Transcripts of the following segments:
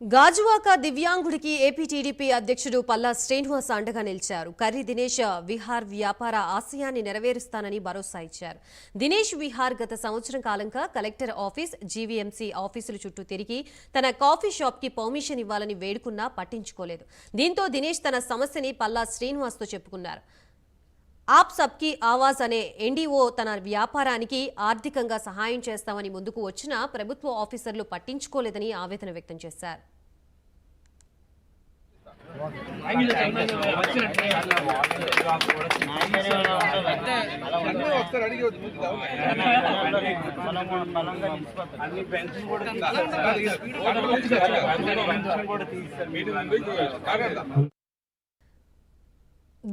Gajuwaka దివ్యాంగుడికి AP TDP అధ్యక్షుడు పల్లా శ్రీనివాస్ అండగా నిలిచారు. కర్రీ దినేష్ విహార్ వ్యాపార ఆశయాన్ని నెరవేరుస్తానని భరోసా ఇచ్చారు. దినేష్ విహార్ గత సంవత్సరం కాలంగా కలెక్టర్ ఆఫీస్ జీవీఎంసీ ఆఫీసుల చుట్టూ తిరిగి తన కాఫీ షాప్కి పర్మిషన్ ఇవ్వాలని వేడుకున్నా పట్టించుకోలేదు. దీంతో దినేష్ తన సమస్యని పల్లా శ్రీనివాస్తో చెప్పుకున్నారు. ఆప్ సబ్కి ఆవాజ్ అనే ఎన్డీఓ తన వ్యాపారానికి ఆర్థికంగా సహాయం చేస్తామని ముందుకు వచ్చినా ప్రభుత్వ ఆఫీసర్లు పట్టించుకోలేదని ఆవేదన వ్యక్తం చేశారు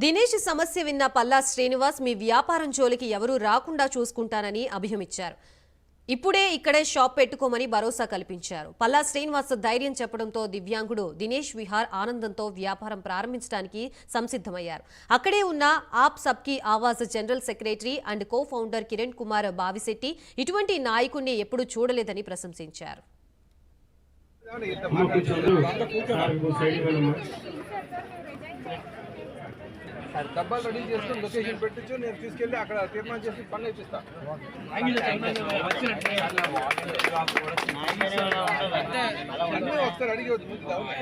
దినేష్ సమస్య విన్న పల్లా శ్రీనివాస్ మీ వ్యాపారం జోలికి ఎవరూ రాకుండా చూసుకుంటానని అభిహమిచ్చారు ఇప్పుడే ఇక్కడే షాప్ పెట్టుకోమని భరోసా కల్పించారు. పల్లా శ్రీనివాస్ ధైర్యం చెప్పడంతో దివ్యాంగుడు దినేష్ విహార్ ఆనందంతో వ్యాపారం ప్రారంభించడానికి సంసిద్ధమయ్యారు. అక్కడే ఉన్న Aap Sabki Awaaz general secretary and co founder Kiran Kumar Bavisetti ఇటువంటి నాయకుణ్ణి ఎప్పుడూ చూడలేదని ప్రశంసించారు. డబ్బాలు రెడీ చేసుకుని లొకేషన్ పెట్టించు నేను తీసుకెళ్ళి అక్కడ తీర్మానం చేసి పనులు ఇప్పిస్తా అన్నీ ఒకసారి అడిగి ఒకరోజు కూర్చోండి.